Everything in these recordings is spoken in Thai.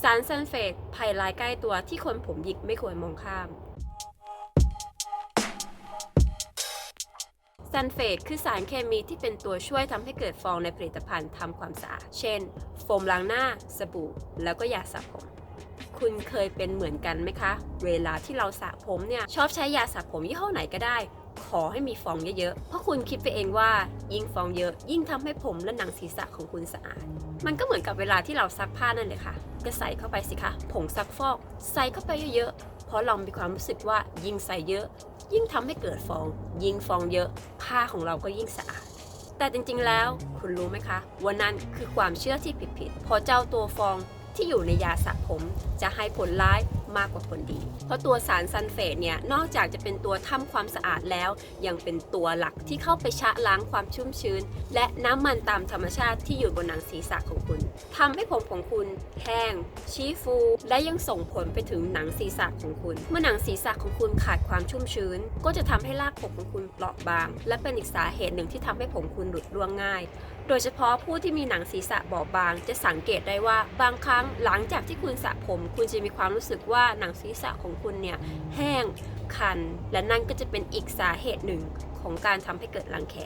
สารซัลเฟตภัยร้ายใกล้ตัวที่คนผมหยิกไม่ควรมองข้ามซัลเฟตคือสารเคมีที่เป็นตัวช่วยทำให้เกิดฟองในผลิตภัณฑ์ทำความสะอาด เช่น โฟมล้างหน้า สบู่ แล้วก็ยาสระผม คุณเคยเป็นเหมือนกันไหมคะ เวลาที่เราสระผมเนี่ย ชอบใช้ยาสระผมยี่ห้อไหนก็ได้ อให้มีฟองเยอะๆ เพราะคุณคิดไปเองว่ายิ่งฟองเยอะ ยิ่งทำให้ผมและหนังศีรษะของคุณสะอาด มันก็เหมือนกับเวลาที่เราซักผ้านั่นเลยค่ะ ก็ใส่เข้าไปสิคะผงซักฟอก ใส่เข้าไปเยอะๆ เพราะเรามีความรู้สึกว่ายิ่งใส่เยอะ ยิ่งทำให้เกิดฟอง ยิ่งฟองเยอะ ผ้าของเราก็ยิ่งสะอาดแต่จริงๆ แล้วคุณรู้ไหมคะว่านั่นคือความเชื่อที่ผิดๆพราะเจ้าตัวฟองที่อยู่ในยาสระผม จะให้ผลร้าย มากกว่าผลดี เพราะตัวสารซัลเฟตเนี่ยนอกจากจะเป็นตัวทำความสะอาดแล้ว ยังเป็นตัวหลักที่เข้าไปชะล้างความชุ่มชื้น และน้ำมันตามธรรมชาติที่อยู่บนหนังศีรษะของคุณทำให้ผมของคุณแห้ง ชี้ฟู และยังส่งผลไปถึงหนังศีรษะของคุณ เมื่อหนังศีรษะของคุณขาดความชุ่มชื้น ก็จะทำให้รากผมของคุณเปราะบาง และเป็นอีกสาเหตุหนึ่งที่ทำให้ผมคุณหลุดร่วงง่าย โดยเฉพาะผู้ที่มีหนังศีรษะบอบบาง จะสังเกตได้ว่าบางครั้งหลังจากที่คุณสระผม คุณจะมีความรู้สึกว่าหนังศีรษะของคุณเนี่ยแห้งคัน และนั่นก็จะเป็นอีกสาเหตุหนึ่งของการทำให้เกิดรังแค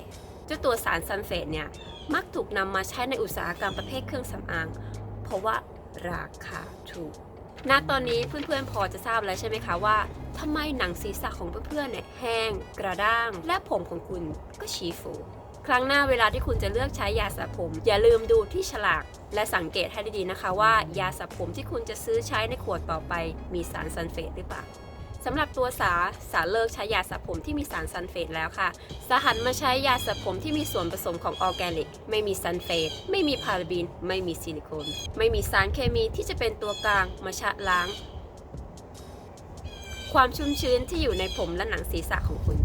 เจ้าตัวสารซัลเฟตเนี่ยมักถูกนำมาใช้ในอุตสาหกรรมประเภทเครื่องสำอาง เพราะว่าราคาถูกณตอนนี้เพื่อนๆพอจะทราบแล้วใช่ไหมคะว่าทำไมหนังศีรษะของเพื่อนๆเนี่ยแห้งกระด้าง และผมของคุณก็ชี้ฟู ครั้งหน้าเวลาที่คุณจะเลือกใช้ยาสระผม อย่าลืมดูที่ฉลาก และสังเกตให้ดีๆนะคะ ว่ายาสระผมที่คุณจะซื้อใช้ในขวดต่อไป มีสารซัลเฟตหรือเปล่าสำหรับตัวสาสาเลิกใช้ยาสระผมที่มีสารซัลเฟตแล้วค่ะสาหันมาใช้ยาสระผมที่มีส่วนผสมของออร์แกนิก ไม่มีซัลเฟต ไม่มีพาราบีน ไม่มีซิลิโคน ไม่มีสารเคมีที่จะเป็นตัวกลางมาชะล้าง ความชุ่มชื้นที่อยู่ในผมและหนังศีรษะของคุณ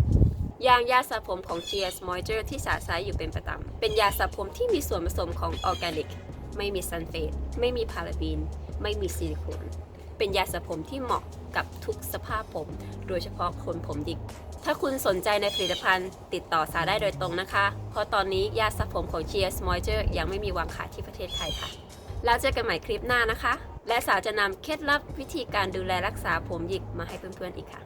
อย่างยาสระผมของ GS Moisture ที่สาใช้อยู่เป็นประจำ เป็นยาสระผมที่มีส่วนผสมของออร์แกนิก ไม่มีซัลเฟต ไม่มีพาราบีน ไม่มีซิลิโคน เป็นยาสระผมที่เหมาะกับทุกสภาพผม โดยเฉพาะคนผมหยิก ถ้าคุณสนใจในผลิตภัณฑ์ ติดต่อสาได้โดยตรงนะคะ เพราะตอนนี้ยาสระผมของ GS Moisture ยังไม่มีวางขายที่ประเทศไทยค่ะ แล้วเจอกันใหม่คลิปหน้านะคะ และสาจะนำเคล็ดลับวิธีการดูแลรักษาผมหยิกมาให้เพื่อนๆอีกค่ะ